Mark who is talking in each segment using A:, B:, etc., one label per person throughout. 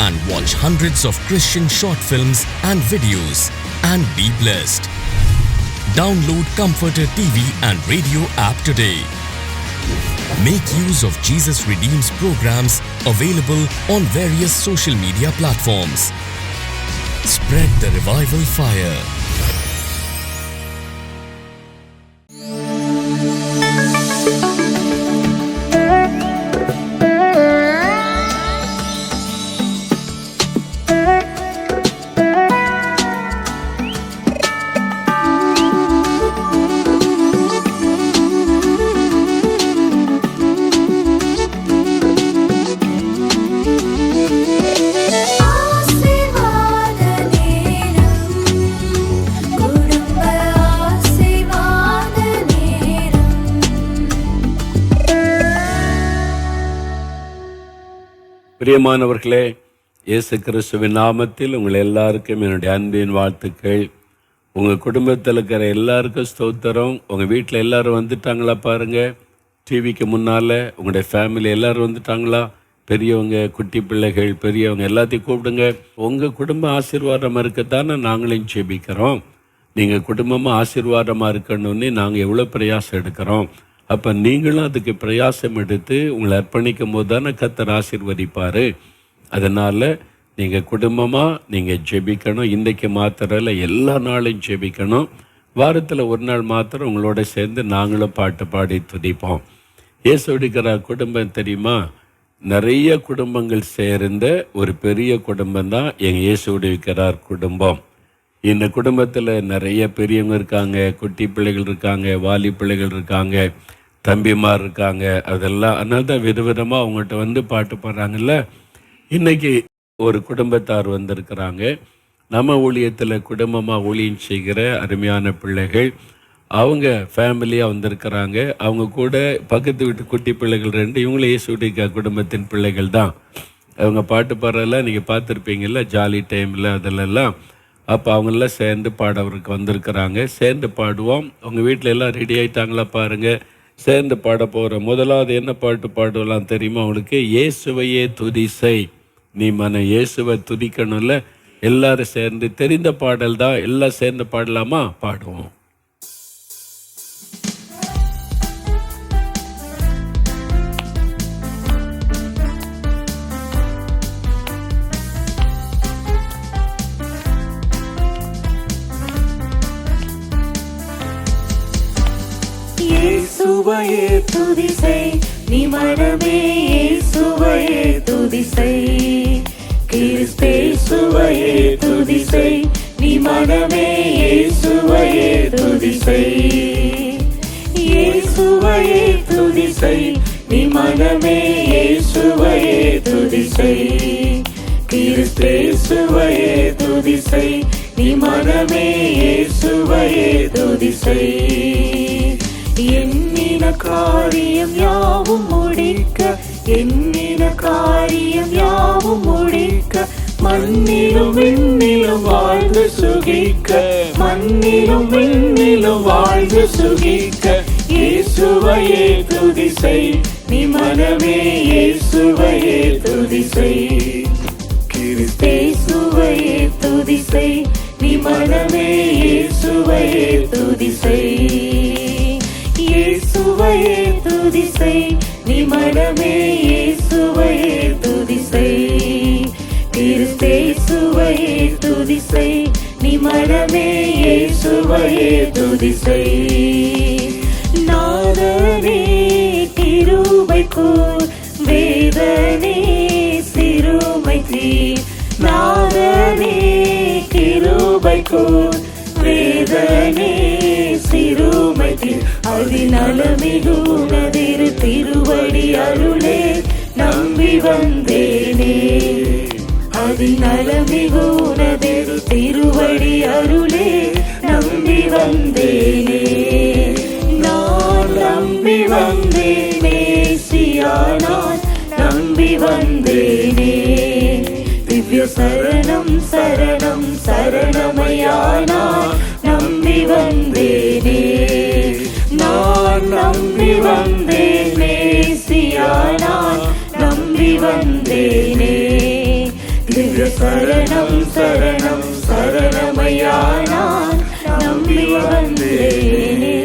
A: and watch hundreds of Christian short films and videos and be blessed. Download Comforter TV and radio app today. Make use of Jesus Redeems programs available on various social media platforms. Spread the revival fire.
B: பிரியமானவர்களே இயேசு கிறிஸ்துவின் நாமத்தில் உங்கள் எல்லாருக்கும் என்னுடைய அன்பின் வாழ்த்துக்கள் உங்கள் குடும்பத்தில் இருக்கிற எல்லாருக்கும் ஸ்தோத்திரம் உங்கள் வீட்டில் எல்லோரும் வந்துட்டாங்களா பாருங்கள் டிவிக்கு முன்னால் உங்களுடைய ஃபேமிலி எல்லோரும் வந்துட்டாங்களா பெரியவங்க குட்டி பிள்ளைகள் பெரியவங்க எல்லாத்தையும் கூப்பிடுங்க உங்கள் குடும்ப ஆசீர்வாதமாக இருக்கத்தானே நாங்களையும் ஜெபிக்கிறோம் நீங்கள் குடும்பமாக ஆசீர்வாதமாக இருக்கணும்னு நாங்கள் எவ்வளோ பிரயாசம் எடுக்கிறோம் அப்போ நீங்களும் அதுக்கு பிரயாசம் எடுத்து உங்களை அர்ப்பணிக்கும் போது தானே கத்தர் ஆசிர்வதிப்பார் அதனால் நீங்கள் குடும்பமாக நீங்கள் ஜெபிக்கணும் இன்றைக்கு மாத்திரம் எல்லா நாளையும் ஜெபிக்கணும் வாரத்தில் ஒரு நாள் மாத்திரம் உங்களோட சேர்ந்து நாங்களும் பாட்டு பாடி துதிப்போம் ஏசு எடுக்கிற குடும்பம் தெரியுமா நிறைய குடும்பங்கள் சேர்ந்த ஒரு பெரிய குடும்பம் தான் எங்கள் இயேசு விடுவிக்கிறார் குடும்பம் இந்த குடும்பத்தில் நிறைய பெரியவங்க இருக்காங்க குட்டி பிள்ளைகள் இருக்காங்க வாலி பிள்ளைகள் இருக்காங்க தம்பிமார் இருக்காங்க அதெல்லாம் அதனால தான் விதவிதமாக அவங்கள்ட்ட வந்து பாட்டு பாடுறாங்கல்ல இன்றைக்கி ஒரு குடும்பத்தார் வந்திருக்கிறாங்க நம்ம ஊழியத்தில் குடும்பமாக ஊழியம் செய்கிற அருமையான பிள்ளைகள் அவங்க ஃபேமிலியாக வந்திருக்கிறாங்க அவங்க கூட பக்கத்து வீட்டு குட்டி பிள்ளைகள் ரெண்டு இவங்களே இயேசுடிக்கா குடும்பத்தின் பிள்ளைகள் தான் அவங்க பாட்டு பாடுறதெல்லாம் நீங்கள் பார்த்துருப்பீங்கள்ல ஜாலி டைமில் அதிலெல்லாம் அப்போ அவங்களெல்லாம் சேர்ந்து பாடவருக்கு வந்திருக்கிறாங்க சேர்ந்து பாடுவோம் அவங்க வீட்டில் எல்லாம் ரெடி ஆகிட்டாங்களா பாருங்கள் சேர்ந்து பாட போகிற முதலாவது என்ன பாட்டு பாடலாம் தெரியுமா அவனுக்கு இயேசுவையே துதிசை நீ மன இயேசுவை துதிக்கணும்ல எல்லாரும் சேர்ந்து தெரிந்த பாடல் தான் எல்லாம் சேர்ந்து பாடலாமா பாடுவோம்
C: சுவையே துதிசை நீ மனமே சுவையே துதிசை கிறிஸ்தே சுவையே துதிசை நீ மனமே சுவையே துதிசை சுவையே துதிசை நீ மனமே சுவையே துதிசை கிறிஸ்தே சுவையே துதிசை நீ மனமே சுவையே துதிசை எண்ணின காரியம் யாவும் முடிக்க எண்ணின காரியம் யாவும் முடிக்க மண்ணிலும் விண்ணிலும் வாழ்ந்து சுகிக்க மண்ணிலும் விண்ணிலும் வாழ்ந்து சுகிக்க இயேசுவையே துதி செய் நீ மனமே இயேசுவையே துதி செய் கிறிஸ்தேசுவையே துதி செய் நீ மனமே இயேசுவையே துதி செய் இயேசுவையே துதி செய் நீ மனமே இயேசுவையே துதி செய் கிறிஸ்தேசுவையே துதி செய் நீ மனமே இயேசுவையே துதி செய் நாதனே கிருபைக்கு வேதனே சிறுமை தீ நாதனே கிருபைக்கு வேதனே சிறுமைக்கு அதிநலமிகுனதிரு திருவடி அருளே நம்பி வந்தேனே அதிநலமிகுனதிரு திருவடி அருளே நம்பி வந்தேனே நான் நம்பி வந்தேனே சியானான் நம்பி வந்தேனே திவ்ய சரணம் சரணம் சரணமையானான் நம்பி வந்தேன் நம்பி வந்தேனே சரணம் சரணம் நம்பி வந்தேனே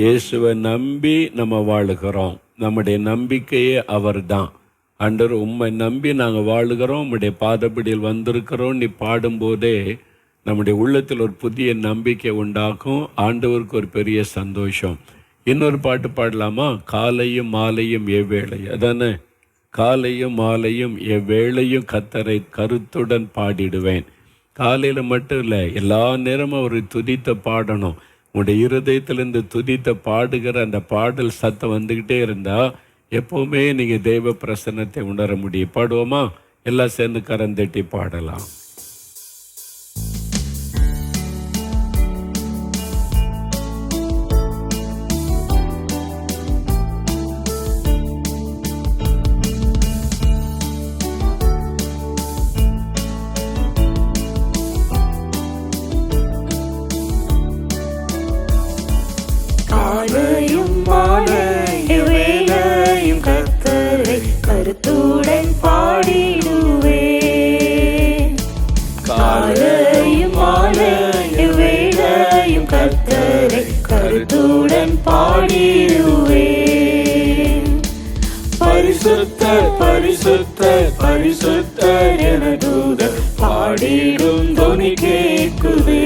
B: இயேசுவை நம்பி நம்ம வாழுகிறோம் நம்முடைய நம்பிக்கையே அவர் தான் அண்டர் உம்மை நம்பி நாங்கள் வாழுகிறோம் உம்முடைய பாதப்படியில் வந்திருக்கிறோம் நீ பாடும்போதே நம்முடைய உள்ளத்தில் ஒரு புதிய நம்பிக்கை உண்டாக்கும் ஆண்டவருக்கு ஒரு பெரிய சந்தோஷம் இன்னொரு பாட்டு பாடலாமா காலையும் மாலையும் எவ்வேளை அதானே காலையும் மாலையும் எவ்வேளையும் கத்தரை கருத்துடன் பாடிடுவேன் காலையில் மட்டும் இல்லை எல்லா நேரமும் அவர் துதித்த பாடணும் உங்களுடைய இருதயத்திலிருந்து துதித்த பாடுகிற அந்த பாடல் சத்தம் வந்துக்கிட்டே இருந்தால் எப்போவுமே நீங்கள் தெய்வ பிரசன்னத்தை உணர முடியும் பாடுவோமா எல்லாம் சேர்ந்து கரந்தட்டி பாடலாம்
C: கேட்குவே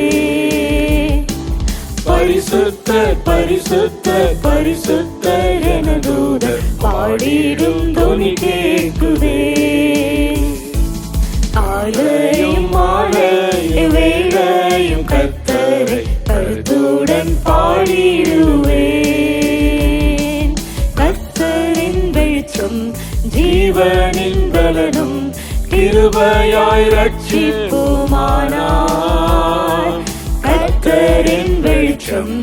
C: பரிசுத்த பரிசுத்த பரிசுத்த எனதூதர் பாடிடும் துணி கேட்குவே ஆலையும் ஆலைய வேலையும் கத்தரை கருத்துடன் பாடிடுவேன் கத்தரின் வெளிச்சம் ஜீவனின் பலனும் கிருபையாய் ரட்சிப்புமானார் கத்தரின் வெளிச்சம்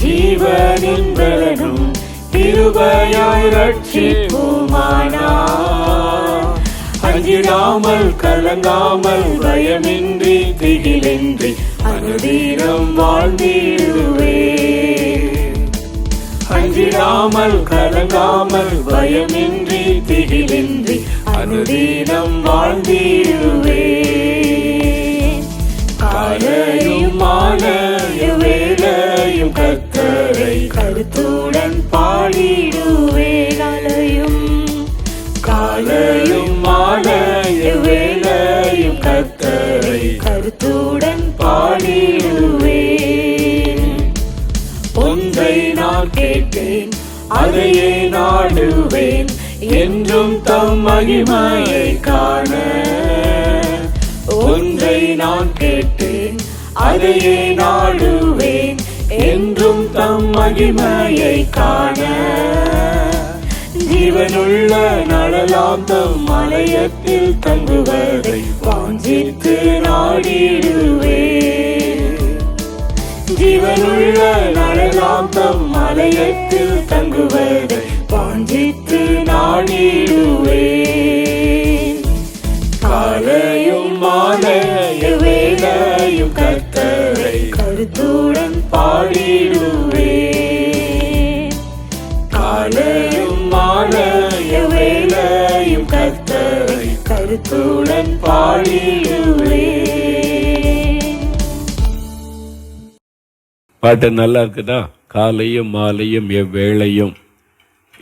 C: ஜீவனின் பலனும் கிருபையாய் ரட்சிப்புமானார் அஞ்சிடாமல் கலங்காமல் பயமின்றி திகிலின்றி அனுதீரம் வாழ்ந்திடுவே அஞ்சிடாமல் கலங்காமல் பயமின்றி திகிலின்றி அனுதினம் வாழ்ந்திடுவேன் காலையும் மாலையும் வேலையும் கத்தரை கருத்துடன் பாடிடுவேன் அலையும் காலையும் மாலையும் வேலையும் கத்தரை கருத்துடன் பாடிடுவேன் ஒன்றை நான் கேட்டேன் அதையே நாடுவேன் என்றும் தம் மகிமையை காண ஒன்றை நான் கேட்டேன் அதையே நாடுவேன் என்றும் தம் மகிமையை காண ஜீவனுள்ள நடலாம் தம் மலையத்தில் தங்குவதை வாஞ்சித்து நாடிடுவேன் ஜீவனுள்ள நடலாம் தம் மலையத்தில் தங்குவதை
B: பாட்டு நல்லா இருக்குதா காலையும் மாலையும் எவ்வேளையும்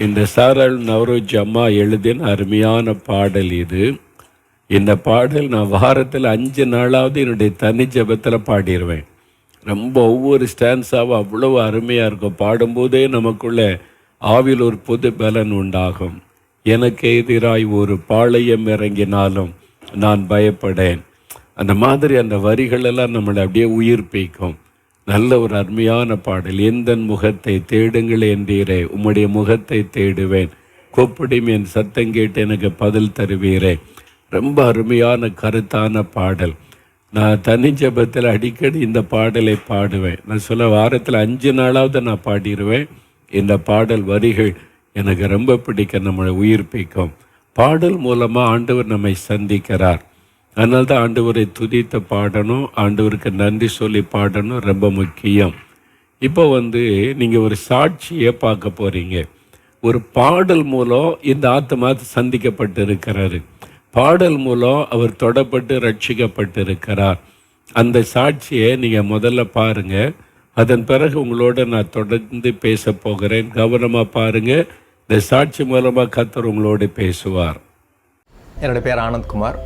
B: இந்த சாரல் நவரோஜ் அம்மா எழுதின அருமையான பாடல் இது இந்த பாடல் நான் வாரத்தில் அஞ்சு நாளாவது என்னுடைய தனி ஜபத்தில் பாடிடுவேன் ரொம்ப ஒவ்வொரு ஸ்டான்ஸாகவும் அவ்வளோ அருமையாக இருக்கும் பாடும்போதே நமக்குள்ள ஆவில் ஒரு புது பலன் உண்டாகும் எனக்கு எதிராய் ஒரு பாளையம் இறங்கினாலும் நான் பயப்படேன் அந்த மாதிரி அந்த வரிகளெல்லாம் நம்மளை அப்படியே உயிர்ப்பிக்கும் நல்ல ஒரு அருமையான பாடல் எந்த முகத்தை தேடுங்கள் என்றீரே உம்முடைய முகத்தை தேடுவேன் கூப்பிடும் என் சத்தம் கேட்டு எனக்கு பதில் தருவீரே ரொம்ப அருமையான கருத்தான பாடல் நான் தனிஞ்சபத்தில் அடிக்கடி இந்த பாடலை பாடுவேன் நான் சொல்ல வாரத்தில் அஞ்சு நாளாவது நான் பாடிடுவேன் இந்த பாடல் வரிகள் எனக்கு ரொம்ப பிடிக்க நம்மளை உயிர்ப்பிக்கும் பாடல் மூலமாக ஆண்டவர் நம்மை சந்திக்கிறார் அதனால தான் ஆண்டவரை துதித்த பாடணும் ஆண்டவருக்கு நன்றி சொல்லி பாடணும் ரொம்ப முக்கியம் இப்போ வந்து நீங்கள் ஒரு சாட்சியை பார்க்க போகிறீங்க ஒரு பாடல் மூலம் இந்த ஆத்மா சந்திக்கப்பட்டு இருக்கிறாரு பாடல் மூலம் அவர் தொடப்பட்டு ரட்சிக்கப்பட்டு இருக்கிறார் அந்த சாட்சியை நீங்கள் முதல்ல பாருங்கள் அதன் பிறகு உங்களோட நான் தொடர்ந்து பேச போகிறேன் கவனமாக பாருங்கள் இந்த சாட்சி மூலமாக கத்தர் உங்களோடு பேசுவார்
D: என்னோடய பேர் ஆனந்த்குமார்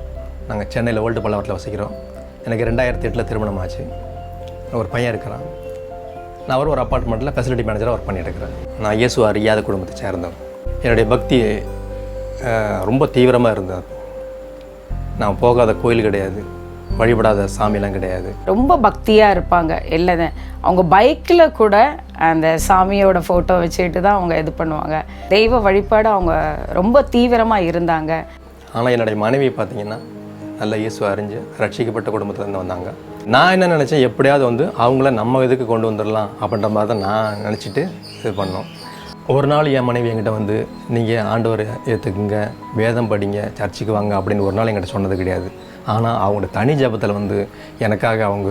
D: நாங்கள் சென்னையில் ஓல்டு பல்லவரத்தில் வசிக்கிறோம் எனக்கு ரெண்டாயிரத்தி எட்டில் திருமணம் ஆச்சு ஒரு பையன் இருக்கிறான் நான் அவர் ஒரு அப்பார்ட்மெண்ட்டில் ஃபெசிலிட்டி மேனேஜராக ஒர்க் பண்ணிட்டுருக்கிறேன் நான் இயேசு அறியாத குடும்பத்தை சேர்ந்தேன் என்னுடைய பக்தி ரொம்ப தீவிரமாக இருந்தார் நான் போகாத கோயில் கிடையாது வழிபடாத சாமிலாம்
E: கிடையாது ரொம்ப பக்தியாக இருப்பாங்க இல்லை அவங்க பைக்கில் கூட அந்த சாமியோட ஃபோட்டோ வச்சுக்கிட்டு தான் அவங்க இது பண்ணுவாங்க தெய்வ வழிபாடு அவங்க ரொம்ப தீவிரமாக இருந்தாங்க
D: ஆனால் என்னுடைய மனைவி பார்த்திங்கன்னா நல்ல இயேசு அறிஞ்சு ரட்சிக்கப்பட்ட குடும்பத்துலேருந்து வந்தாங்க நான் என்ன நினச்சேன் எப்படியாவது வந்து அவங்கள நம்ம இதுக்கு கொண்டு வந்துடலாம் அப்படின்ற மாதிரி தான் நான் நினச்சிட்டு இது பண்ணோம் ஒரு நாள் என் மனைவி என்கிட்ட வந்து நீங்கள் ஆண்டவர் ஏற்றுக்குங்க வேதம் படிங்க சர்ச்சுக்கு வாங்க அப்படின்னு ஒரு நாள் என்கிட்ட சொன்னது கிடையாது ஆனால் அவங்களோட தனி ஜபத்தில் வந்து எனக்காக அவங்க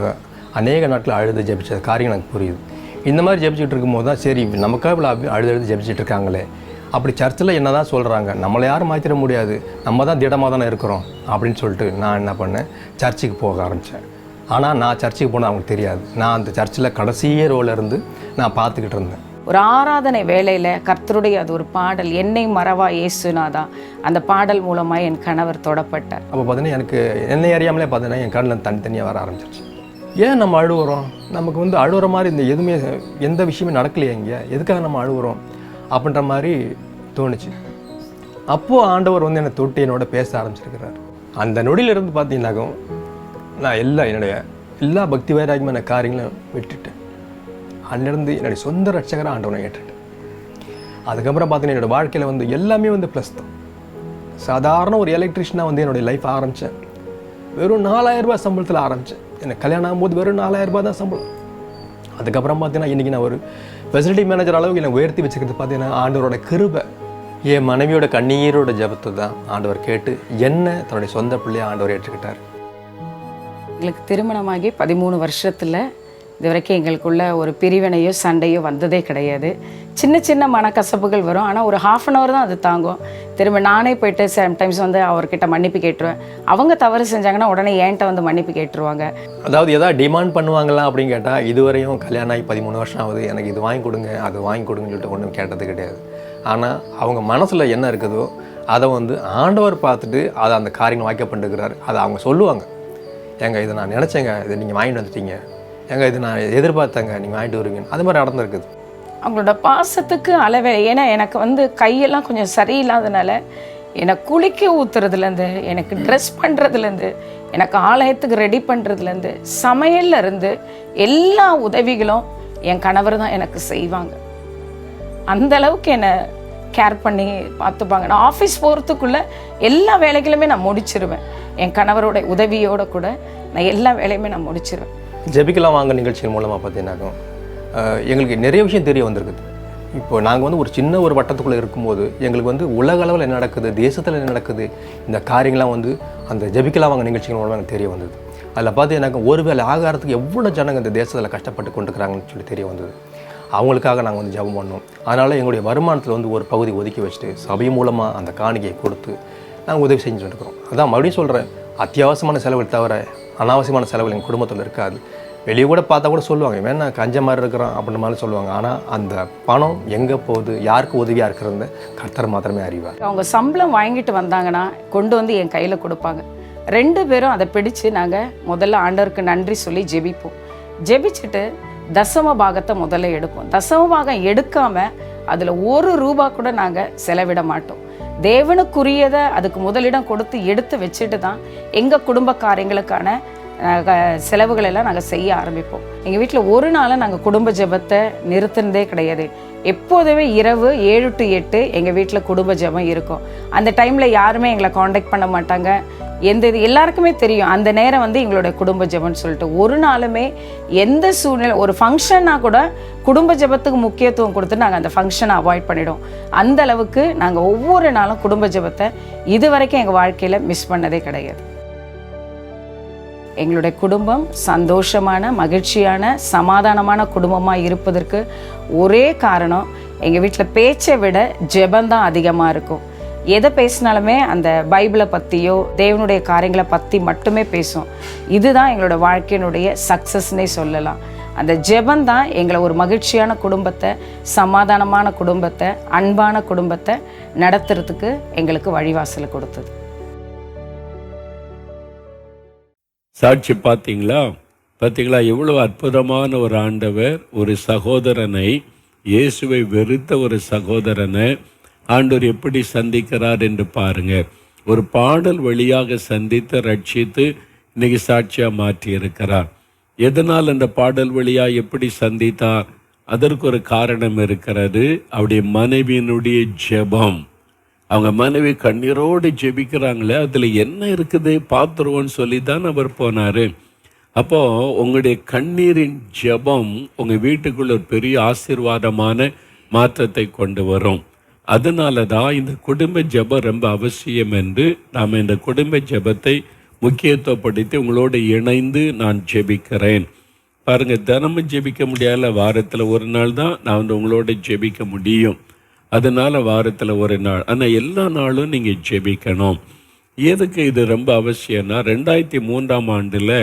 D: அநேக நாட்கள் அழுது ஜபிச்ச காரியம் எனக்கு புரியுது இந்த மாதிரி ஜபிச்சுட்டு இருக்கும்போது தான் சரி நமக்காக இவ்வளோ அழுது அழுது ஜபிச்சுட்டு இருக்காங்களே அப்படி சர்ச்சில் என்ன தான் சொல்கிறாங்க நம்மளை யாரும் மாற்றிட முடியாது நம்ம தான் திடமாக தானே இருக்கிறோம் அப்படின்னு சொல்லிட்டு நான் என்ன பண்ணேன் சர்ச்சுக்கு போக ஆரம்பித்தேன் ஆனால் நான் சர்ச்சுக்கு போனால் அவங்களுக்கு தெரியாது நான் அந்த சர்ச்சில் கடைசியே ரோவில் இருந்து நான் பார்த்துக்கிட்டு இருந்தேன் ஒரு ஆராதனை வேலையில் கர்த்தருடைய அது ஒரு பாடல் என்னை மறவா ஏசுனாதா அந்த பாடல் மூலமாக என் கணவர்
E: தொடப்பட்டார் அப்போ பார்த்தீங்கன்னா எனக்கு என்னை அறியாமலே பார்த்தீங்கன்னா என் கண்ணில் தனித்தனியாக வர ஆரம்பிச்சிருச்சு ஏன் நம்ம அழுகுறோம் நமக்கு வந்து அழுகிற மாதிரி இந்த எதுவுமே எந்த விஷயமே நடக்கலையே இங்கே
D: எதுக்காக நம்ம அழுகுறோம் அப்படின்ற மாதிரி தோணுச்சு அப்போது ஆண்டவர் வந்து என்னை தொட்டு என்னோட பேச ஆரம்பிச்சிருக்கிறார் அந்த நொடியிலிருந்து பார்த்தீங்கன்னாக்கும் நான் எல்லா என்னுடைய எல்லா பக்தி வைராகியமான காரியங்களும் விட்டுட்டேன் அன்னிலிருந்து என்னுடைய சொந்த ரட்சகராக ஆண்டவனை கேட்டுட்டேன் அதுக்கப்புறம் பார்த்தீங்கன்னா என்னோடய வாழ்க்கையில் வந்து எல்லாமே வந்து ப்ளஸ் தான் சாதாரண ஒரு எலக்ட்ரிஷனாக வந்து என்னுடைய லைஃப் ஆரம்பித்தேன் வெறும் நாலாயிரரூபா சம்பளத்தில் ஆரம்பித்தேன் எனக்கு கல்யாணம் ஆகும்போது வெறும் நாலாயிரரூபா தான் சம்பளம் அதுக்கப்புறம் பார்த்தீங்கன்னா இன்றைக்கி நான் ஒரு ஃபெசிலிட்டி மேனேஜர் அளவுக்கு என்னை உயர்த்தி வச்சுக்கிறது பார்த்தீங்கன்னா ஆண்டவரோட கிருபை என் மனைவியோட கண்ணீரோட ஜபத்தை தான் ஆண்டவர் கேட்டு என்ன தன்னுடைய சொந்த பிள்ளையை ஆண்டவர் ஏற்றுக்கிட்டார் எங்களுக்கு திருமணமாகி
E: பதிமூணு வருஷத்தில் இது வரைக்கும் எங்களுக்குள்ள ஒரு பிரிவினையோ சண்டையோ வந்ததே கிடையாது சின்ன சின்ன மனக்கசப்புகள் வரும் ஆனால் ஒரு ஹாஃப் அன் ஹவர் தான் அது தாங்கும் திரும்ப நானே போயிட்டு சம்டைம்ஸ் வந்து அவர்கிட்ட மன்னிப்பு கேட்டுருவேன் அவங்க தவறு செஞ்சாங்கன்னா உடனே ஏன்ட்ட வந்து மன்னிப்பு கேட்டுருவாங்க அதாவது எதாவது டிமாண்ட் பண்ணுவாங்களா அப்படின்னு கேட்டால் இதுவரையும் கல்யாணம் ஆகி
D: பதிமூணு வருஷம் ஆகுது எனக்கு இது வாங்கி கொடுங்க அது வாங்கி கொடுங்கன்னு சொல்லிட்டு ஒன்றும் கேட்டது கிடையாது ஆனால் அவங்க மனசில் என்ன இருக்குதோ அதை வந்து ஆண்டவர் பார்த்துட்டு அதை அந்த காரியம் வாய்க்க அதை அவங்க சொல்லுவாங்க ஏங்க இதை நான் நினச்சேங்க இதை நீங்கள் வாங்கிட்டு வந்துட்டீங்க எங்கே இது நான் எதிர்பார்த்தேங்க நீங்கள் வாங்கிட்டு வருவீங்கன்னு அது மாதிரி நடந்திருக்குது அவங்களோட பாசத்துக்கு அளவே ஏன்னா எனக்கு வந்து கையெல்லாம் கொஞ்சம் சரியில்லாதனால என்னை குளிக்க ஊற்றுறதுலேருந்து எனக்கு ட்ரெஸ் பண்ணுறதுலேருந்து எனக்கு ஆலயத்துக்கு ரெடி பண்ணுறதுலேருந்து சமையல்ல இருந்து
E: எல்லா உதவிகளும் என் கணவர் தான் எனக்கு செய்வாங்க அந்த அளவுக்கு என்னை கேர் பண்ணி பார்த்துப்பாங்க நான் ஆஃபீஸ் போகிறதுக்குள்ளே எல்லா வேலைகளுமே நான் முடிச்சிருவேன் என் கணவரோட உதவியோட கூட நான் எல்லா வேலையுமே நான் முடிச்சிருவேன் ஜெபிக்கலாம் வாங்க நிகழ்ச்சியின் மூலமாக பார்த்தீங்கன்னாக்கும் எங்களுக்கு நிறைய விஷயம் தெரிய வந்திருக்குது இப்போ நாங்கள் வந்து ஒரு சின்ன ஒரு வட்டத்துக்குள்ளே இருக்கும்போது எங்களுக்கு வந்து உலக அளவில் என்ன நடக்குது தேசத்தில் என்ன நடக்குது இந்த காரியங்கள்லாம்
D: வந்து அந்த ஜபிக்கலாம் வாங்க நிகழ்ச்சிகள் மூலமாக எனக்கு தெரிய வந்தது அதில் பார்த்து எனக்கு வேலை ஆகாரத்துக்கு எவ்வளோ ஜனங்க இந்த தேசத்தில் கஷ்டப்பட்டு கொண்டுக்கிறாங்கன்னு சொல்லி தெரிய வந்தது அவங்களுக்காக நாங்கள் வந்து ஜபம் பண்ணோம் அதனால் எங்களுடைய வருமானத்தில் வந்து ஒரு பகுதி ஒதுக்கி வச்சுட்டு சபை மூலமாக அந்த காணிக்கையை கொடுத்து நாங்கள் உதவி செஞ்சுட்டு இருக்கிறோம் அதான் மறுபடியும் சொல்கிறேன் அத்தியாவசியமான செலவுகள் தவிர அனாவசியமான செலவுகள் எங்கள் குடும்பத்தில் இருக்காது வெளியே கூட பார்த்தா கூட சொல்லுவாங்க வேணா கஞ்ச மாதிரி இருக்கிறோம் அப்படின்ற மாதிரி சொல்லுவாங்க ஆனால் அந்த பணம் எங்கே போகுது யாருக்கு உதவியாக இருக்கிறது கர்த்தர் மாத்திரமே அறிவார் அவங்க சம்பளம்
E: வாங்கிட்டு வந்தாங்கன்னா கொண்டு வந்து என் கையில் கொடுப்பாங்க ரெண்டு பேரும் அதை பிடிச்சு நாங்கள் முதல்ல ஆண்டவருக்கு நன்றி சொல்லி ஜெபிப்போம் ஜெபிச்சுட்டு தசம பாகத்தை முதல்ல எடுப்போம் தசம பாகம் எடுக்காமல் அதில் ஒரு ரூபா கூட நாங்கள் செலவிட மாட்டோம் தேவனுக்குரியதை அதுக்கு முதலிடம் கொடுத்து எடுத்து வச்சுட்டு தான் எங்கள் குடும்ப காரியங்களுக்கான செலவுகளெல்லாம் நாங்கள் செய்ய ஆரம்பிப்போம் எங்கள் வீட்டில் ஒரு நாளை நாங்கள் குடும்ப ஜெபத்தை நிறுத்தினதே கிடையாது எப்போதுமே இரவு ஏழு டு எட்டு எங்கள் வீட்டில் குடும்ப ஜபம் இருக்கும் அந்த டைமில் யாருமே எங்களை காண்டாக்ட் பண்ண மாட்டாங்க எந்த இது எல்லாருக்குமே தெரியும் அந்த நேரம் வந்து எங்களோட குடும்ப ஜபம்னு சொல்லிட்டு ஒரு நாளுமே எந்த சூழ்நிலை ஒரு ஃபங்க்ஷன்னா கூட குடும்ப ஜபத்துக்கு முக்கியத்துவம் கொடுத்து நாங்கள் அந்த ஃபங்க்ஷனை அவாய்ட் பண்ணிவிடுவோம் அந்த அளவுக்கு நாங்கள் ஒவ்வொரு நாளும் குடும்ப ஜபத்தை இது வரைக்கும் எங்கள் வாழ்க்கையில் மிஸ் பண்ணதே கிடையாது எங்களுடைய குடும்பம் சந்தோஷமான மகிழ்ச்சியான சமாதானமான குடும்பமாக இருப்பதற்கு ஒரே காரணம் எங்கள் வீட்டில் பேச்சை விட ஜெபந்தான் அதிகமாக இருக்கும் எதை பேசினாலுமே அந்த பைபிளை பற்றியோ தேவனுடைய காரியங்களை பற்றி மட்டுமே பேசும் இதுதான் எங்களோட வாழ்க்கையினுடைய சக்ஸஸ்னே சொல்லலாம் அந்த ஜெபந்தான் எங்களை ஒரு மகிழ்ச்சியான குடும்பத்தை சமாதானமான குடும்பத்தை அன்பான குடும்பத்தை நடத்துறதுக்கு எங்களுக்கு வழிவாசலை கொடுத்தது சாட்சி
B: பார்த்தீங்களா பார்த்தீங்களா எவ்வளோ அற்புதமான ஒரு ஆண்டவர் ஒரு சகோதரனை இயேசுவை வெறுத்த ஒரு சகோதரனை ஆண்டவர் எப்படி சந்திக்கிறார் என்று பாருங்க ஒரு பாடல் வழியாக சந்தித்து ரட்சித்து இன்னைக்கு சாட்சியாக மாற்றி இருக்கிறார் எதனால் அந்த பாடல் வழியாக எப்படி சந்தித்தார் அதற்கு ஒரு காரணம் இருக்கிறது அவருடைய மனைவியினுடைய ஜெபம் அவங்க மனைவி கண்ணீரோடு ஜெபிக்கிறாங்களே அதில் என்ன இருக்குது பார்த்துருவோன்னு சொல்லி தான் அவர் போனார் அப்போது உங்களுடைய கண்ணீரின் ஜபம் உங்கள் வீட்டுக்குள்ள ஒரு பெரிய ஆசீர்வாதமான மாற்றத்தை கொண்டு வரும் அதனால தான் இந்த குடும்ப ஜபம் ரொம்ப அவசியம் என்று நாம் இந்த குடும்ப ஜபத்தை முக்கியத்துவப்படுத்தி உங்களோடு இணைந்து நான் ஜெபிக்கிறேன் பாருங்கள் தினமும் ஜெபிக்க முடியாத வாரத்தில் ஒரு நாள் தான் நான் வந்து உங்களோட ஜெபிக்க முடியும் அதனால் வாரத்தில் ஒரு நாள் ஆனால் எல்லா நாளும் நீங்கள் ஜெபிக்கணும் எதுக்கு இது ரொம்ப அவசியம்னா ரெண்டாயிரத்தி மூன்றாம் ஆண்டில்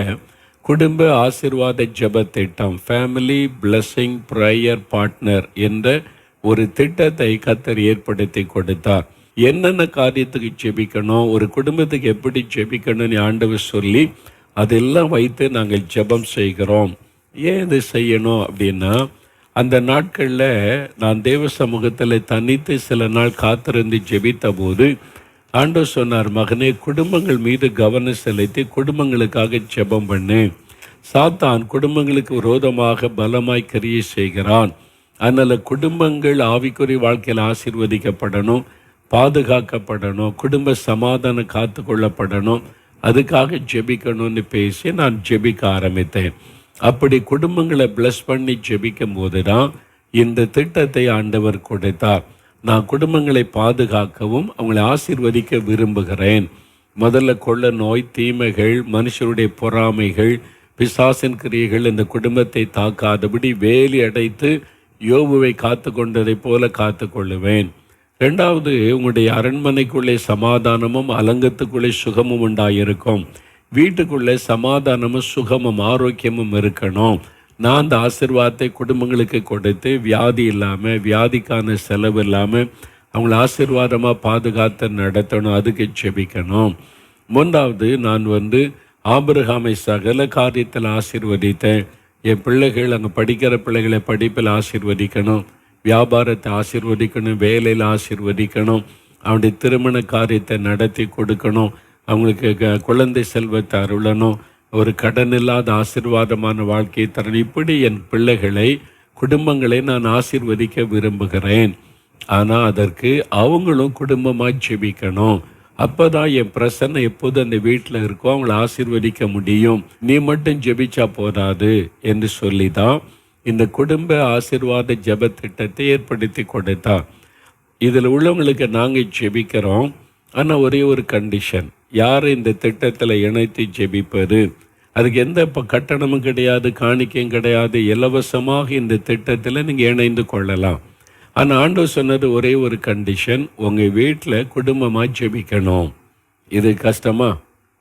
B: குடும்ப ஆசிர்வாத ஜப திட்டம் ஃபேமிலி பிளஸ்ஸிங் ப்ரேயர் பார்ட்னர் என்ற ஒரு திட்டத்தை கத்தர் ஏற்படுத்தி கொடுத்தார் என்னென்ன காரியத்துக்கு ஜெபிக்கணும் ஒரு குடும்பத்துக்கு எப்படி ஜெபிக்கணும்னு ஆண்டவர் சொல்லி அதெல்லாம் வைத்து நாங்கள் ஜெபம் செய்கிறோம் ஏன் இது செய்யணும் அப்படின்னா அந்த நாட்களில் நான் தேவ சமூகத்தில் தனித்து சில நாள் காத்திருந்து ஜெபித்த போது ஆண்டோ சொன்னார் மகனே குடும்பங்கள் மீது கவனம் செலுத்தி குடும்பங்களுக்காக ஜெபம் பண்ணு சாத்தான் குடும்பங்களுக்கு விரோதமாக பலமாய் கிரியை செய்கிறான் அதனால் குடும்பங்கள் ஆவிக்குறி வாழ்க்கையில் ஆசீர்வதிக்கப்படணும் பாதுகாக்கப்படணும் குடும்ப சமாதானம் காத்து கொள்ளப்படணும் அதுக்காக ஜெபிக்கணும்னு பேசி நான் ஜெபிக்க ஆரம்பித்தேன் அப்படி குடும்பங்களை பிளஸ் பண்ணி ஜெபிக்கும் போது தான் இந்த திட்டத்தை ஆண்டவர் கொடுத்தார் நான் குடும்பங்களை பாதுகாக்கவும் அவங்களை ஆசிர்வதிக்க விரும்புகிறேன் முதல்ல கொள்ள நோய் தீமைகள் மனுஷருடைய பொறாமைகள் பிசாசின் கிரியைகள் இந்த குடும்பத்தை தாக்காதபடி வேலி அடைத்து யோபுவை காத்து கொண்டதை போல காத்து கொள்ளுவேன் ரெண்டாவது உங்களுடைய அரண்மனைக்குள்ளே சமாதானமும் அலங்கத்துக்குள்ளே சுகமும் உண்டாயிருக்கும் வீட்டுக்குள்ளே சமாதானமும் சுகமும் ஆரோக்கியமும் இருக்கணும் நான் அந்த ஆசிர்வாதத்தை குடும்பங்களுக்கு கொடுத்து வியாதி இல்லாமல் வியாதிக்கான செலவு இல்லாமல் அவங்கள ஆசிர்வாதமாக பாதுகாத்து நடத்தணும் அதுக்கு செபிக்கணும் மூன்றாவது நான் வந்து ஆபிரகாமை சகல காரியத்தில் ஆசிர்வதித்தேன் என் பிள்ளைகள் அங்கே படிக்கிற பிள்ளைகளை படிப்பில் ஆசிர்வதிக்கணும் வியாபாரத்தை ஆசிர்வதிக்கணும் வேலையில் ஆசிர்வதிக்கணும் அவனுடைய திருமண காரியத்தை நடத்தி கொடுக்கணும் அவங்களுக்கு குழந்தை செல்வத்தை அருளணும் ஒரு கடன் இல்லாத ஆசிர்வாதமான வாழ்க்கையை தரணும் இப்படி என் பிள்ளைகளை குடும்பங்களை நான் ஆசிர்வதிக்க விரும்புகிறேன் ஆனால் அதற்கு அவங்களும் குடும்பமாக ஜெபிக்கணும் அப்போ தான் என் பிரசனை எப்போது அந்த வீட்டில் இருக்கோ அவங்கள ஆசிர்வதிக்க முடியும் நீ மட்டும் ஜெபிச்சா போதாது என்று சொல்லி தான் இந்த குடும்ப ஆசிர்வாத ஜப திட்டத்தை ஏற்படுத்தி கொடுத்தா இதில் உள்ளவங்களுக்கு நாங்கள் ஜெபிக்கிறோம் ஆனால் ஒரே ஒரு கண்டிஷன் யார் இந்த திட்டத்தில் இணைத்து ஜெபிப்பது அதுக்கு எந்த இப்போ கட்டணமும் கிடையாது காணிக்கையும் கிடையாது இலவசமாக இந்த திட்டத்தில் நீங்கள் இணைந்து கொள்ளலாம் ஆனால் ஆண்டு சொன்னது ஒரே ஒரு கண்டிஷன் உங்கள் வீட்டில் குடும்பமாக ஜெபிக்கணும் இது கஷ்டமா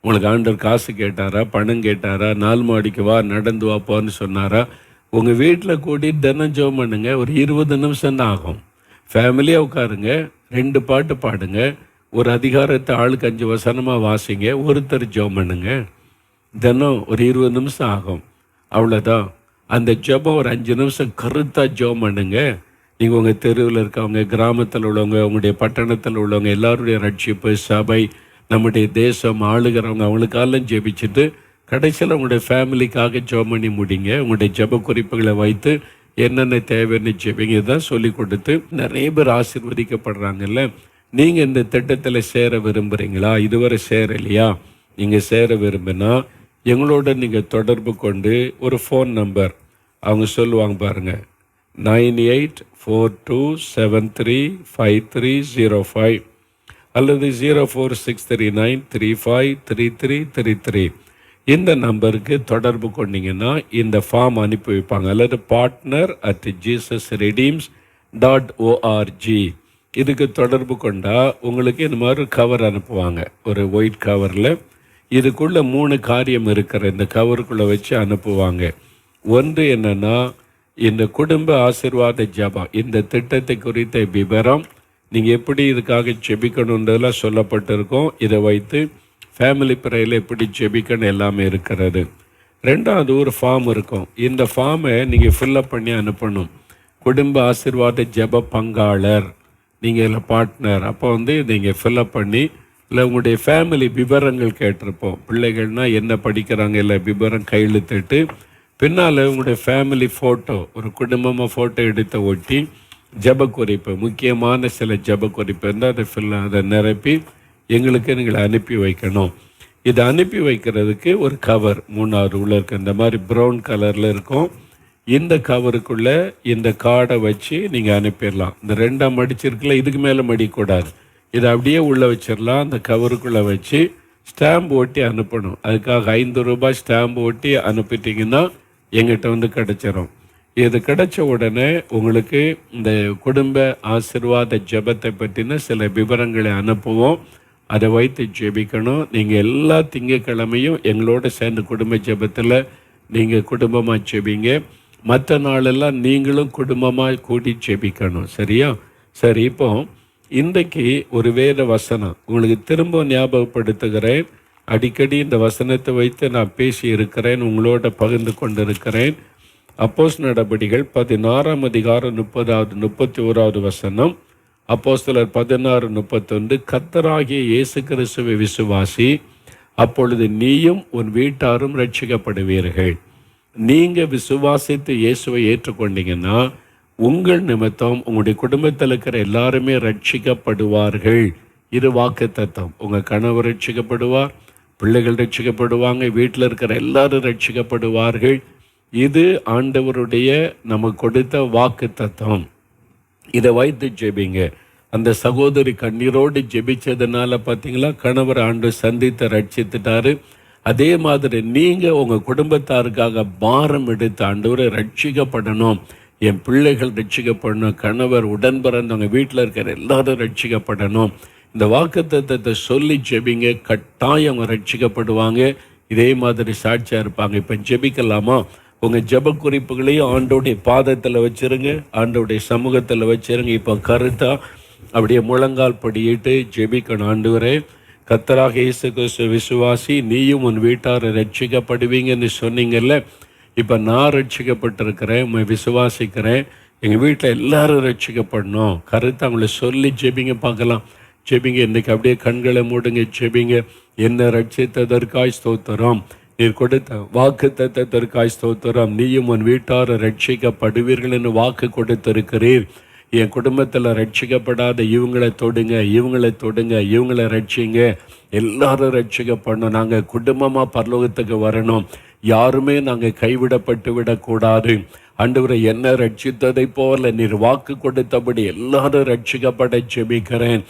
B: உங்களுக்கு ஆண்டர் காசு கேட்டாரா பணம் கேட்டாரா நாலு மாடிக்கு வா நடந்து போன்னு சொன்னாரா உங்கள் வீட்டில் கூடி தினம் ஜோம் பண்ணுங்க ஒரு இருபது நிமிஷம் தான் ஆகும் ஃபேமிலியாக உட்காருங்க ரெண்டு பாட்டு பாடுங்கள் ஒரு அதிகாரத்தை ஆளுக்கு அஞ்சு வசனமாக வாசிங்க ஒருத்தர் ஜோம் பண்ணுங்க தினம் ஒரு இருபது நிமிஷம் ஆகும் அவ்வளோதான் அந்த ஜபம் ஒரு அஞ்சு நிமிஷம் கருத்தாக ஜோம் பண்ணுங்க நீங்கள் உங்கள் தெருவில் இருக்கவங்க கிராமத்தில் உள்ளவங்க உங்களுடைய பட்டணத்தில் உள்ளவங்க எல்லாருடைய ரட்சிப்பு சபை நம்முடைய தேசம் ஆளுகிறவங்க அவங்களுக்காலும் ஜெபிச்சுட்டு கடைசியில் உங்களுடைய ஃபேமிலிக்காக ஜெபம் பண்ணி முடிங்க உங்களுடைய ஜப குறிப்புகளை வைத்து என்னென்ன தேவைன்னு ஜெபிங்க தான் சொல்லி கொடுத்து நிறைய பேர் ஆசிர்வதிக்கப்படுறாங்கல்ல நீங்கள் இந்த திட்டத்தில் சேர விரும்புகிறீங்களா இதுவரை சேரலையா நீங்கள் சேர விரும்பினா எங்களோட நீங்கள் தொடர்பு கொண்டு ஒரு ஃபோன் நம்பர் அவங்க சொல்லுவாங்க பாருங்கள் nine eight four two seven three five three zero five அல்லது zero four six three nine three five three three three three இந்த நம்பருக்கு தொடர்பு கொண்டீங்கன்னா இந்த ஃபார்ம் அனுப்பி வைப்பாங்க அல்லது partner at Jesus redeems dot org இதுக்கு தொடர்பு கொண்டால் உங்களுக்கு இந்த மாதிரி கவர் அனுப்புவாங்க ஒரு ஒயிட் கவரில் இதுக்குள்ளே மூணு காரியம் இருக்கிற இந்த கவருக்குள்ளே வச்சு அனுப்புவாங்க ஒன்று என்னென்னா இந்த குடும்ப ஆசிர்வாத ஜபம் இந்த திட்டத்தை குறித்த விவரம் நீங்கள் எப்படி இதுக்காக செபிக்கணுன்றதெல்லாம் சொல்லப்பட்டிருக்கோம் இதை வைத்து ஃபேமிலி பிறையில் எப்படி செபிக்கணும் எல்லாமே இருக்கிறது ரெண்டாவது ஒரு ஃபார்ம் இருக்கும் இந்த ஃபார்மை நீங்கள் ஃபில்லப் பண்ணி அனுப்பணும் குடும்ப ஆசிர்வாத ஜப பங்காளர் நீங்கள் இதில் பார்ட்னர் அப்போ வந்து நீங்கள் ஃபில்அப் பண்ணி இல்லை உங்களுடைய ஃபேமிலி விவரங்கள் கேட்டிருப்போம் பிள்ளைகள்னால் என்ன படிக்கிறாங்க இல்லை விவரம் கையெழுத்துட்டு பின்னால் உங்களுடைய ஃபேமிலி ஃபோட்டோ ஒரு குடும்பமாக ஃபோட்டோ எடுத்த ஒட்டி ஜப குறிப்பு முக்கியமான சில ஜப குறிப்பு இருந்தால் அதை ஃபில் அதை நிரப்பி எங்களுக்கு நீங்கள் அனுப்பி வைக்கணும் இதை அனுப்பி வைக்கிறதுக்கு ஒரு கவர் மூணாறு உள்ளே இருக்குது இந்த மாதிரி ப்ரௌன் கலரில் இருக்கும் இந்த கவருக்குள்ளே இந்த கார்டை வச்சு நீங்கள் அனுப்பிடலாம் இந்த ரெண்டாம் மடிச்சிருக்குல்ல இதுக்கு மேலே மடிக்கூடாது இதை அப்படியே உள்ளே வச்சிடலாம் அந்த கவருக்குள்ளே வச்சு ஸ்டாம்ப் ஓட்டி அனுப்பணும் அதுக்காக ஐந்து ரூபாய் ஸ்டாம்ப் ஓட்டி அனுப்பிட்டிங்கன்னா எங்கிட்ட வந்து கிடச்சிரும் இது கிடைச்ச உடனே உங்களுக்கு இந்த குடும்ப ஆசிர்வாத ஜபத்தை பற்றின சில விவரங்களை அனுப்புவோம் அதை வைத்து ஜெபிக்கணும் நீங்கள் எல்லா திங்கக்கிழமையும் எங்களோட சேர்ந்து குடும்ப ஜபத்தில் நீங்கள் குடும்பமாக ஜெபிங்க மற்ற நாளெல்லாம் நீங்களும் குடும்பமாக கூட்டி செபிக்கணும் சரியா சரி இப்போ இன்றைக்கு ஒரு வேத வசனம் உங்களுக்கு திரும்ப ஞாபகப்படுத்துகிறேன் அடிக்கடி இந்த வசனத்தை வைத்து நான் பேசி இருக்கிறேன் உங்களோட பகிர்ந்து கொண்டிருக்கிறேன் அப்போஸ் நடபடிகள் பதினாறாம் அதிகாரம் முப்பதாவது முப்பத்தி ஓராவது வசனம் சிலர் பதினாறு முப்பத்தொன்று கத்தராகிய இயேசு கிறிஸ்துவை விசுவாசி அப்பொழுது நீயும் உன் வீட்டாரும் ரட்சிக்கப்படுவீர்கள் நீங்கள் விசுவாசித்து இயேசுவை ஏற்றுக்கொண்டீங்கன்னா உங்கள் நிமித்தம் உங்களுடைய குடும்பத்தில் இருக்கிற எல்லாருமே ரட்சிக்கப்படுவார்கள் இரு வாக்கு தத்துவம் உங்கள் கணவர் ரட்சிக்கப்படுவார் பிள்ளைகள் ரட்சிக்கப்படுவாங்க வீட்டில் இருக்கிற எல்லாரும் ரட்சிக்கப்படுவார்கள் இது ஆண்டவருடைய நம்ம கொடுத்த வாக்கு தத்துவம் இதை வைத்து ஜெபிங்க அந்த சகோதரி கண்ணீரோடு ஜெபிச்சதுனால பார்த்தீங்களா கணவர் ஆண்டு சந்தித்து ரட்சித்துட்டாரு அதே மாதிரி நீங்கள் உங்கள் குடும்பத்தாருக்காக பாரம் எடுத்து ஆண்டவரை ரட்சிக்கப்படணும் என் பிள்ளைகள் ரட்சிக்கப்படணும் கணவர் உடன் பிறந்தவங்க வீட்டில் இருக்கிற எல்லாரும் ரட்சிக்கப்படணும் இந்த வாக்கு தத்துவத்தை சொல்லி ஜெபிங்க கட்டாயம் அவங்க ரட்சிக்கப்படுவாங்க இதே மாதிரி சாட்சியாக இருப்பாங்க இப்போ ஜெபிக்கலாமா உங்கள் ஜப குறிப்புகளையும் ஆண்டோடைய பாதத்தில் வச்சுருங்க ஆண்டோடைய சமூகத்தில் வச்சுருங்க இப்போ கருத்தாக அப்படியே முழங்கால் படியிட்டு ஜெபிக்கணும் ஆண்டு வரேன் கத்தராக இயேசு கிறிஸ்து விசுவாசி நீயும் உன் வீட்டார் ரட்சிக்கப்படுவீங்கன்னு சொன்னீங்கல்ல இப்போ நான் ரட்சிக்கப்பட்டிருக்கிறேன் உன் விசுவாசிக்கிறேன் எங்கள் வீட்டில் எல்லாரும் ரட்சிக்கப்படணும் கருத்து அவங்கள சொல்லி ஜெபிங்க பார்க்கலாம் ஜெபிங்க இன்றைக்கி அப்படியே கண்களை மூடுங்க ஜெபிங்க என்ன ரட்சித்ததற்காய் ஸ்தோத்திரம் நீ கொடுத்த வாக்கு தத்தத்திற்காய் ஸ்தோத்திரம் நீயும் உன் வீட்டாரை ரட்சிக்கப்படுவீர்கள் என்று வாக்கு கொடுத்திருக்கிறீர் என் குடும்பத்தில் ரட்சிக்கப்படாத இவங்களை தொடுங்க இவங்களை தொடுங்க இவங்களை ரட்சிங்க எல்லாரும் ரட்சிக்கப்படணும் நாங்கள் குடும்பமாக பரலோகத்துக்கு வரணும் யாருமே நாங்கள் கைவிடப்பட்டு விடக்கூடாது ஆண்டவரை என்ன ரட்சித்ததை போல நீர் வாக்கு கொடுத்தபடி எல்லாரும் ரட்சிக்கப்பட செபிக்கிறேன்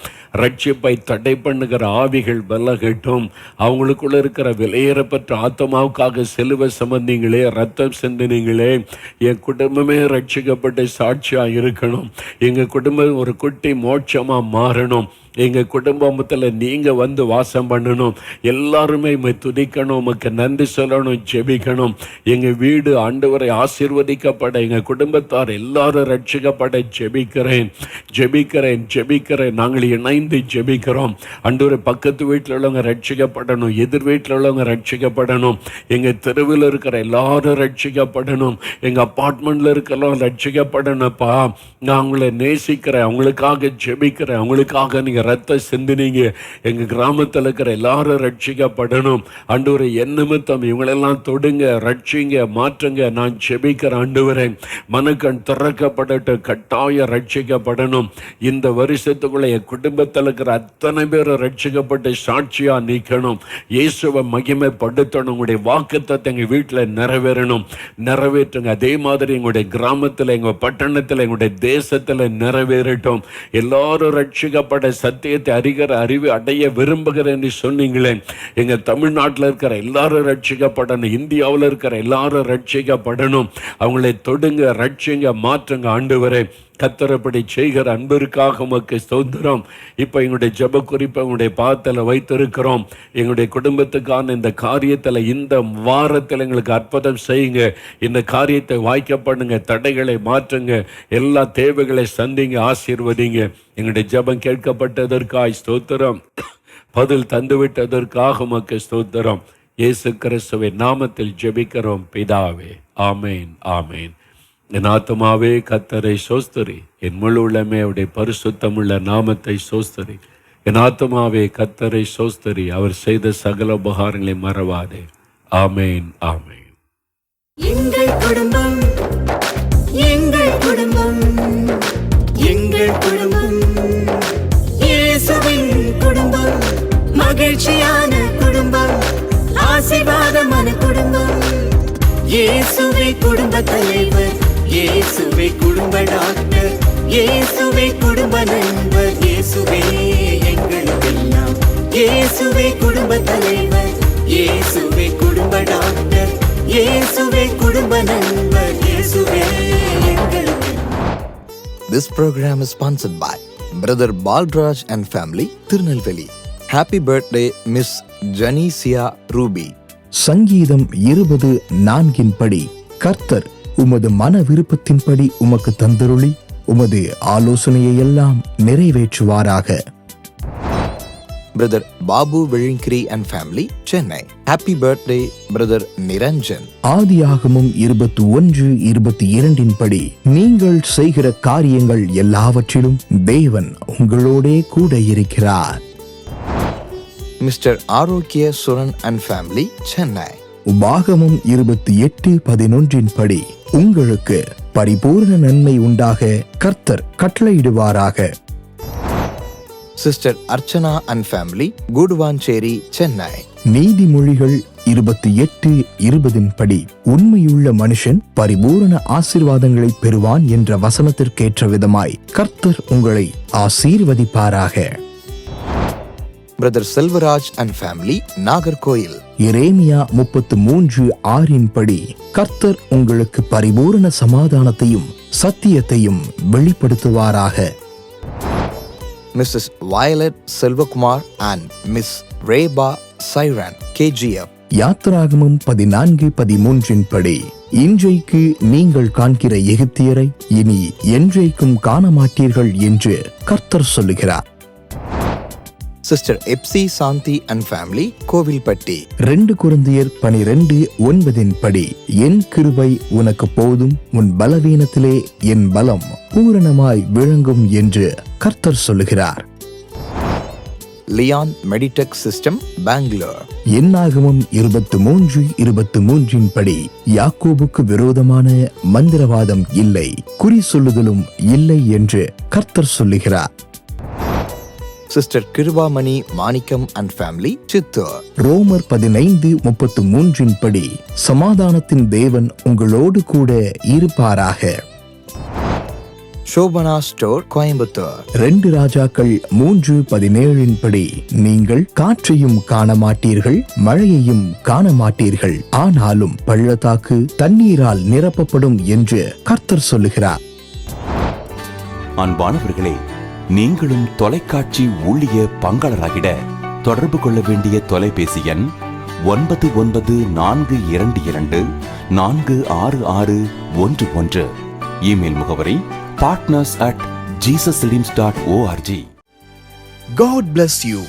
B: ரட்சிப்பை தடை பண்ணுகிற ஆவிகள் விலகட்டும் அவங்களுக்குள்ள இருக்கிற விலையேறப்பட்ட ஆத்மாவுக்காக செலுவை சம்பந்திங்களே ரத்தம் சிந்தினீங்களே என் குடும்பமே ரட்சிக்கப்பட்ட சாட்சியாக இருக்கணும் எங்கள் குடும்பம் ஒரு குட்டி மோட்சமாக மாறணும் எங்கள் குடும்பத்தில் நீங்கள் வந்து வாசம் பண்ணணும் எல்லாருமே உண்மை துதிக்கணும் உமக்கு நன்றி சொல்லணும் ஜெபிக்கணும் எங்கள் வீடு வரை ஆசீர்வதிக்கப்பட எங்கள் குடும்பத்தார் எல்லாரும் ரட்சிக்கப்பட ஜெபிக்கிறேன் ஜெபிக்கிறேன் ஜெபிக்கிறேன் நாங்கள் இணைந்து ஜெபிக்கிறோம் அண்டு ஒரு பக்கத்து வீட்டில் உள்ளவங்க ரட்சிக்கப்படணும் எதிர் வீட்டில் உள்ளவங்க ரட்சிக்கப்படணும் எங்கள் தெருவில் இருக்கிற எல்லாரும் ரட்சிக்கப்படணும் எங்கள் அப்பார்ட்மெண்ட்டில் இருக்கிறவங்க ரட்சிக்கப்படணும்ப்பா நான் அவங்கள நேசிக்கிறேன் அவங்களுக்காக ஜெபிக்கிறேன் அவங்களுக்காக நீங்கள் எங்கள் ரத்த சிந்தினீங்க எங்கள் கிராமத்தில் இருக்கிற எல்லாரும் ரட்சிக்கப்படணும் அண்டு ஒரு எண்ணமித்தம் இவங்களெல்லாம் தொடுங்க ரட்சிங்க மாற்றுங்க நான் செபிக்கிற ஆண்டு வரேன் மனக்கண் திறக்கப்படட்டு கட்டாயம் ரட்சிக்கப்படணும் இந்த வருஷத்துக்குள்ளே என் குடும்பத்தில் இருக்கிற அத்தனை பேரும் ரட்சிக்கப்பட்டு சாட்சியாக நீக்கணும் இயேசுவை மகிமைப்படுத்தணும் உங்களுடைய வாக்குத்தத்தை எங்கள் வீட்டில் நிறைவேறணும் நிறைவேற்றுங்க அதே மாதிரி எங்களுடைய கிராமத்தில் எங்கள் பட்டணத்தில் எங்களுடைய தேசத்தில் நிறைவேறட்டும் எல்லாரும் ரட்சிக்கப்பட சத்தியத்தை அறிகிற அறிவு அடைய என்று சொன்னீங்களே எங்கள் தமிழ்நாட்டில் இருக்கிற எல்லாரும் ரட்சிக்கப்படணும் இந்தியாவில் இருக்கிற எல்லாரும் ரட்சிக்கப்படணும் அவங்களை தொடுங்க ரட்சிங்க மாற்றுங்க ஆண்டு வரேன் கத்தரப்படி செய்கிற அன்பிற்காக உமக்கு ஸ்தோத்திரம் இப்போ எங்களுடைய ஜப குறிப்பை எங்களுடைய பாத்தில் வைத்திருக்கிறோம் எங்களுடைய குடும்பத்துக்கான இந்த காரியத்தில் இந்த வாரத்தில் எங்களுக்கு அற்புதம் செய்யுங்க இந்த காரியத்தை வாய்க்கப்படுங்க தடைகளை மாற்றுங்க எல்லா தேவைகளை சந்திங்க ஆசீர்வதிங்க எங்களுடைய ஜபம் கேட்கப்பட்டதற்காய் ஸ்தோத்திரம் பதில் தந்துவிட்டதற்காக உமக்கு
F: ஸ்தோத்திரம் இயேசு கிறிஸ்துவின் நாமத்தில் ஜெபிக்கிறோம் பிதாவே ஆமேன் ஆமேன் என் ஆத்மாவே கத்தரை சோஸ்தரி
G: என் முழு உள்ளமே அவருடைய பரிசுத்தமுள்ள நாமத்தை சோஸ்தரி என் ஆத்மாவே கத்தரை சோஸ்தரி அவர் செய்த சகல உபகாரங்களை மறவாதே ஆமேன் ஆமேன்
F: எங்கள் குடும்பம் எங்கள் குடும்பம்
H: எங்கள் குடும்பம் இயேசுவின் குடும்பம் மகிழ்ச்சியான குடும்பம் ஆசீர்வாதமான
F: குடும்பம்
I: தலைவர் இயேசுவே குடும்ப டாக்டர் இயேசுவே குடும்ப
F: நண்பர் இயேசுவே எங்களுக்கெல்லாம் இயேசுவே
J: குடும்ப தலைவர் இயேசுவே குடும்ப டாக்டர் இயேசுவே குடும்ப நண்பர் இயேசுவே This program is sponsored by Brother Balraj
F: and family, Tirunelveli. Happy birthday miss
K: Janicia Ruby சங்கீதம் இருபது நான்கின் படி கர்த்தர் உமது மன விருப்பத்தின்படி உமக்கு தந்தருளி உமது ஆலோசனையை எல்லாம்
F: நிறைவேற்றுவாராக brother Babu
L: Vizhingiri and family Chennai happy birthday brother Niranjan ஆதியாகமும் இருபத்தி ஒன்று இருபத்தி இரண்டின் படி நீங்கள் செய்கிற காரியங்கள் எல்லாவற்றிலும்
F: தேவன் உங்களோடே கூட இருக்கிறார்
M: Mister Arokkiya Suran and family Chennai வாகமும் இருபத்தி எட்டு பதினொன்றின் படி உங்களுக்கு பரிபூர்ண நன்மை உண்டாக கர்த்தர் கட்டளையிடுவாராக
F: sister
N: Archana and family Guduvancheri Chennai நீதிமொழிகள் இருபத்தி எட்டு இருபதின் படி உண்மையுள்ள மனுஷன் பரிபூரண ஆசிர்வாதங்களை பெறுவான் என்ற
F: வசனத்திற்கேற்ற விதமாய் கர்த்தர் உங்களை ஆசீர்வதிப்பாராக
O: brother Selvaraj and family Nagercoil இரேமியா முப்பத்து மூன்று ஆறின் படி கர்த்தர்
P: உங்களுக்கு பரிபூரண சமாதானத்தையும்
Q: சத்தியத்தையும் வெளிப்படுத்துவாராக Mrs Violet Selvakumar and miss Reba Sharon KGF யாத்திராகமும் பதினான்கு
F: பதிமூன்றின் படி இன்றைக்கு நீங்கள் காண்கிற எகிப்தியரை இனி என்றைக்கும் காண மாட்டீர்கள் என்று கர்த்தர் சொல்லுகிறார் sister Ebsi Shanthi and family Kovilpatti ரெண்டு குருந்தியர் பனிரெண்டு ஒன்பதின் படி என் கிருபை உனக்கு போதும் உன் பலவீனத்திலே என் பலம் பூரணமாய் விளங்கும் என்று கர்த்தர் சொல்லுகிறார் லியான் மெடிடெக் சிஸ்டம் பெங்களூர் என்னாகமும் இருபத்தி மூன்று இருபத்தி மூன்றின் படி யாக்கோபுக்கு விரோதமான மந்திரவாதம் இல்லை குறி சொல்லுதலும் இல்லை என்று கர்த்தர் சொல்லுகிறார் sister Kirubamani Manickam and family Chittoor ரோமர் பதினைந்து முப்பத்து மூன்றின் படி சமாதானத்தின் தேவன் உங்களோடு கூட இருப்பாராக சோபனா ஸ்டோர் கோயம்புத்தூர் ரெண்டு ராஜாக்கள் மூன்று பதினேழின் படி நீங்கள் காற்றையும் காண மாட்டீர்கள் மழையையும் காண மாட்டீர்கள் ஆனாலும் பள்ளத்தாக்கு தண்ணீரால் நிரப்பப்படும் என்று கர்த்தர் சொல்லுகிறார் அன்பானவர்களே நீங்களும் தொலைக்காட்சி ஊழிய பங்காளராகிட தொடர்பு கொள்ள வேண்டிய தொலைபேசி எண் ஒன்பது ஒன்பது நான்கு இரண்டு இரண்டு நான்கு ஆறு ஆறு ஒன்று ஒன்று இமெயில் முகவரி partners at Jesus dot org God bless you